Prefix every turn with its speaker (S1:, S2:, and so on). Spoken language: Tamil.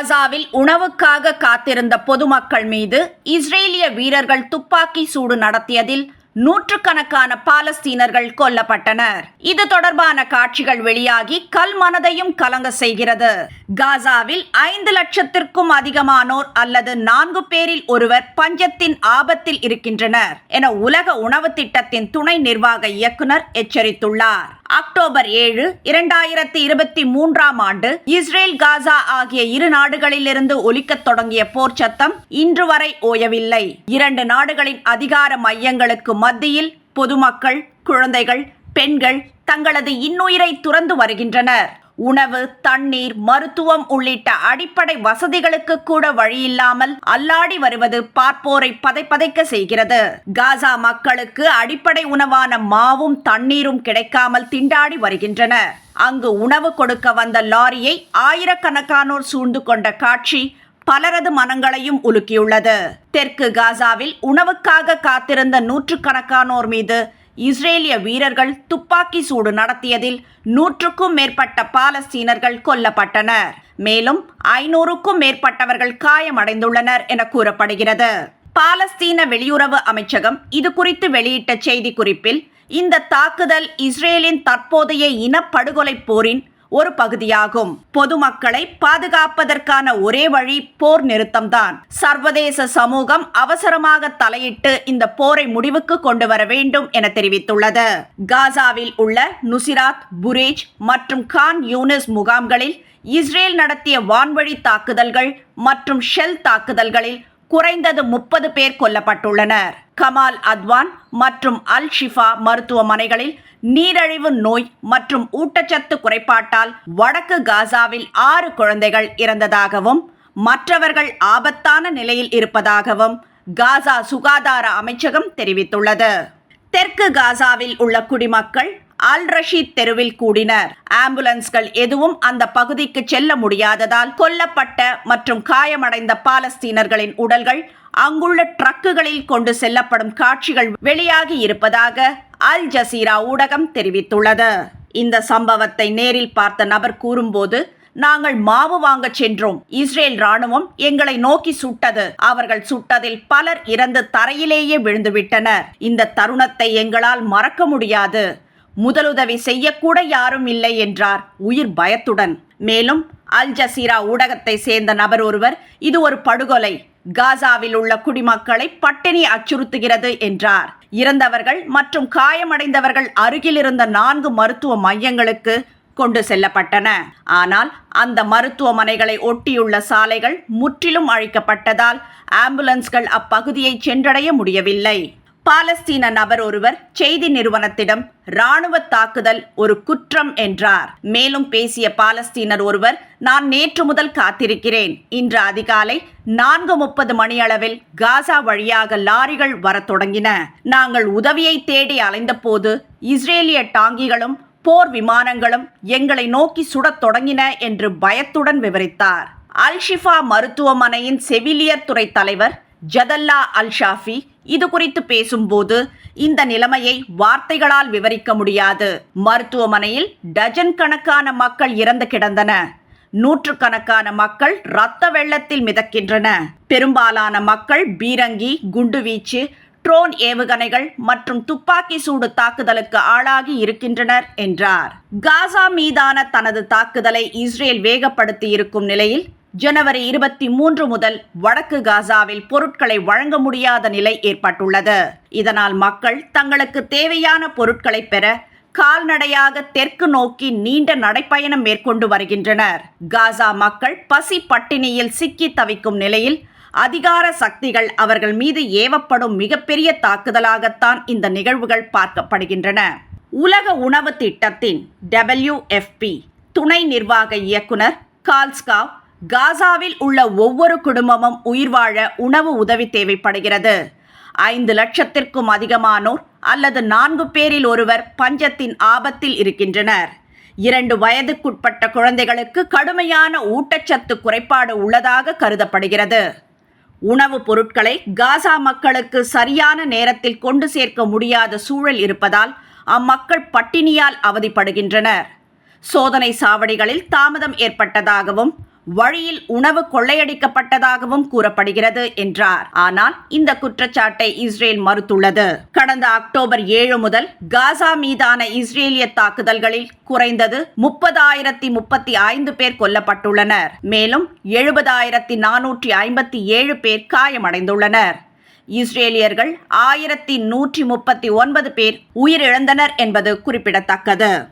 S1: காசாவில் உணவுக்காக காத்திருந்த பொதுமக்கள் மீது இஸ்ரேலிய வீரர்கள் துப்பாக்கி சூடு நடத்தியதில் நூற்றுக்கணக்கான பாலஸ்தீனர்கள் கொல்லப்பட்டனர். இது தொடர்பான காட்சிகள் வெளியாகி கல் மனதையும் கலங்க செய்கிறது. காசாவில் ஐந்து லட்சத்திற்கும் அதிகமானோர் அல்லது நான்கு பேரில் ஒருவர் பஞ்சத்தின் ஆபத்தில் இருக்கின்றனர் என உலக உணவு திட்டத்தின் துணை நிர்வாக இயக்குனர் எச்சரித்துள்ளார். அக்டோபர் ஏழு இரண்டாயிரத்தி இருபத்தி மூன்றாம் ஆண்டு இஸ்ரேல் காசா ஆகிய இரு நாடுகளிலிருந்து ஒலிக்கத் தொடங்கிய போர் சத்தம் இன்று வரை ஓயவில்லை. இரண்டு நாடுகளின் அதிகார மையங்களுக்கு மத்தியில் பொதுமக்கள் குழந்தைகள் பெண்கள் தங்களது இன்னுயிரை துறந்து வருகின்றனர். உணவு தண்ணீர் மருத்துவம் உள்ளிட்ட அடிப்படை வசதிகளுக்கு கூட வழியில்லாமல் அல்லாடி வருவது பார்ப்போரை பதைப்பதைக்க செய்கிறது. காசா மக்களுக்கு அடிப்படை உணவான மாவும் தண்ணீரும் கிடைக்காமல் திண்டாடி வருகின்றனர் அங்கு உணவு கொடுக்க வந்த லாரியை ஆயிரக்கணக்கானோர் சூழ்ந்து கொண்ட காட்சி பலரது மனங்களையும் உலுக்கியுள்ளது. தெற்கு காசாவில் உணவுக்காக காத்திருந்த நூற்றுக்கணக்கானோர் மீது இஸ்ரேலிய வீரர்கள் துப்பாக்கி சூடு நடத்தியதில் நூற்றுக்கும் மேற்பட்ட பாலஸ்தீனர்கள் கொல்லப்பட்டனர். மேலும் ஐநூறுக்கும் மேற்பட்டவர்கள் காயமடைந்துள்ளனர் என கூறப்படுகிறது. பாலஸ்தீன வெளியுறவு அமைச்சகம் இது குறித்து வெளியிட்ட செய்திக்குறிப்பில் இந்த தாக்குதல் இஸ்ரேலின் தற்போதைய இனப்படுகொலை போரின் ஒரு பகுதியாகும். பொதுமக்களை பாதுகாப்பதற்கான ஒரே வழி போர் நிறுத்தம்தான். சர்வதேச சமூகம் அவசரமாக தலையிட்டு இந்த போரை முடிவுக்கு கொண்டு வர வேண்டும் என தெரிவித்துள்ளது. காசாவில் உள்ள நுசிராத் புரேஜ் மற்றும் கான் யூனிஸ் முகாம்களில் இஸ்ரேல் நடத்திய வான்வழி தாக்குதல்கள் மற்றும் ஷெல் தாக்குதல்களில் குறைந்தது முப்பது பேர் கொல்லப்பட்டுள்ளனர். கமால் அத்வான் மற்றும் அல் ஷிஃபா மருத்துவமனைகளில் நீரழிவு நோய் மற்றும் ஊட்டச்சத்து குறைபாட்டால் வடக்கு காசாவில் ஆறு குழந்தைகள் இறந்ததாகவும் மற்றவர்கள் ஆபத்தான நிலையில் இருப்பதாகவும் காசா சுகாதார அமைச்சகம் தெரிவித்துள்ளது. தெற்கு காசாவில் உள்ள குடிமக்கள் அல் ரஷீத் தெருவில் கூடினர். ஆம்புலன்ஸ்கள் எதுவும் அந்த பகுதிக்கு செல்ல முடியாததால் கொல்லப்பட்ட மற்றும் காயமடைந்த பாலஸ்தீனர்களின் உடல்கள் அங்குள்ள ட்ரக்குகளில் கொண்டு செல்லப்படும் காட்சிகள் வெளியாகி இருப்பதாக அல் ஜசீரா ஊடகம் தெரிவித்துள்ளது. இந்த சம்பவத்தை நேரில் பார்த்த நபர் கூறும்போது நாங்கள் மாவு வாங்க சென்றோம். இஸ்ரேல் ராணுவம் எங்களை நோக்கி சுட்டது. அவர்கள் சுட்டதில் பலர் இறந்து தரையிலேயே விழுந்துவிட்டனர். இந்த தருணத்தை எங்களால் மறக்க முடியாது. முதலுதவி செய்யக்கூட யாரும் இல்லை என்றார் உயிர் பயத்துடன். மேலும் அல் ஜசீரா ஊடகத்தை சேர்ந்த நபர் ஒருவர் இது ஒரு படுகொலை. காசாவில் உள்ள குடிமக்களை பட்டினி அச்சுறுத்துகிறது என்றார். இறந்தவர்கள் மற்றும் காயமடைந்தவர்கள் அருகில் இருந்த நான்கு மருத்துவ மையங்களுக்கு கொண்டு செல்லப்பட்டன. ஆனால் அந்த மருத்துவமனைகளை ஒட்டியுள்ள சாலைகள் முற்றிலும் அழிக்கப்பட்டதால் ஆம்புலன்ஸ்கள் அப்பகுதியை சென்றடைய முடியவில்லை. பாலஸ்தீன நபர் ஒருவர் செய்தி நிறுவனத்திடம் ராணுவ தாக்குதல் ஒரு குற்றம் என்றார். மேலும் பேசிய பாலஸ்தீனர் ஒருவர் நான் நேற்று முதல் காத்திருக்கிறேன். இன்று அதிகாலை நான்கு முப்பது மணியளவில் காசா வழியாக லாரிகள் வரத் தொடங்கின. நாங்கள் உதவியை தேடி அலைந்தபோது இஸ்ரேலிய டாங்கிகளும் போர் விமானங்களும் எங்களை நோக்கி சுடத் தொடங்கின என்று பயத்துடன் விவரித்தார். அல்ஷிஃபா மருத்துவமனையின் செவிலியர் துறை தலைவர் ஜதல்லா அல் ஷாஃபி இது குறித்து பேசும்போது இந்த நிலைமையை வார்த்தைகளால் விவரிக்க முடியாது. மருத்துவமனையில் டஜன் கணக்கான மக்கள் இறந்து கிடந்தன. நூற்றுக்கணக்கான மக்கள் இரத்த வெள்ளத்தில் மிதக்கின்றன. பெரும்பாலான மக்கள் பீரங்கி குண்டுவீச்சு ட்ரோன் ஏவுகணைகள் மற்றும் துப்பாக்கி சூடு தாக்குதலுக்கு ஆளாகி இருக்கின்றனர் என்றார். காசா மீதான தனது தாக்குதலை இஸ்ரேல் வேகப்படுத்தி இருக்கும் நிலையில் ஜனவரி இருபத்தி மூன்று முதல் வடக்கு காசாவில் பொருட்களை வழங்க முடியாத நிலை ஏற்பட்டுள்ளது. இதனால் மக்கள் தங்களுக்கு தேவையான பொருட்களை பெற கால்நடையாக தெற்கு நோக்கி நீண்ட நடைப்பயணம் மேற்கொண்டு வருகின்றனர். காசா மக்கள் பசி பட்டினியில் சிக்கி தவிக்கும் நிலையில் அதிகார சக்திகள் அவர்கள் மீது ஏவப்படும் மிகப்பெரிய தாக்குதலாகத்தான் இந்த நிகழ்வுகள் பார்க்கப்படுகின்றன. உலக உணவு திட்டத்தின் டபிள்யூஎஃப்பி துணை நிர்வாக இயக்குனர் கால்ஸ்காவ் காசாவில் உள்ள ஒவ்வொரு குடும்பமும் உயிர் வாழ உணவு உதவி தேவைப்படுகிறது. ஐந்து லட்சத்திற்கும் அதிகமானோர் அல்லது நான்கு பேரில் ஒருவர் பஞ்சத்தின் ஆபத்தில் இருக்கின்றனர். இரண்டு வயதுக்குட்பட்ட குழந்தைகளுக்கு கடுமையான ஊட்டச்சத்து குறைபாடு உள்ளதாக கருதப்படுகிறது. உணவுப் பொருட்களை காசா மக்களுக்கு சரியான நேரத்தில் கொண்டு சேர்க்க முடியாத சூழல் இருப்பதால் அம்மக்கள் பட்டினியால் அவதிப்படுகின்றனர். சோதனை சாவடிகளில் தாமதம் ஏற்பட்டதாகவும் வழியில் உணவு கொள்ளையடிக்கப்பட்டதாகவும் கூறப்படுகிறது என்றார். ஆனால் இந்த குற்றச்சாட்டை இஸ்ரேல் மறுத்துள்ளது. கடந்த அக்டோபர் ஏழு முதல் காசா மீதான இஸ்ரேலிய தாக்குதல்களில் குறைந்தது முப்பதாயிரத்தி முப்பத்தி ஐந்து பேர் கொல்லப்பட்டுள்ளனர். மேலும் எழுபதாயிரத்தி நானூற்றி ஐம்பத்தி ஏழு பேர் காயமடைந்துள்ளனர். இஸ்ரேலியர்கள் ஆயிரத்தி நூற்றி முப்பத்தி ஒன்பது பேர் உயிரிழந்தனர் என்பது குறிப்பிடத்தக்கது.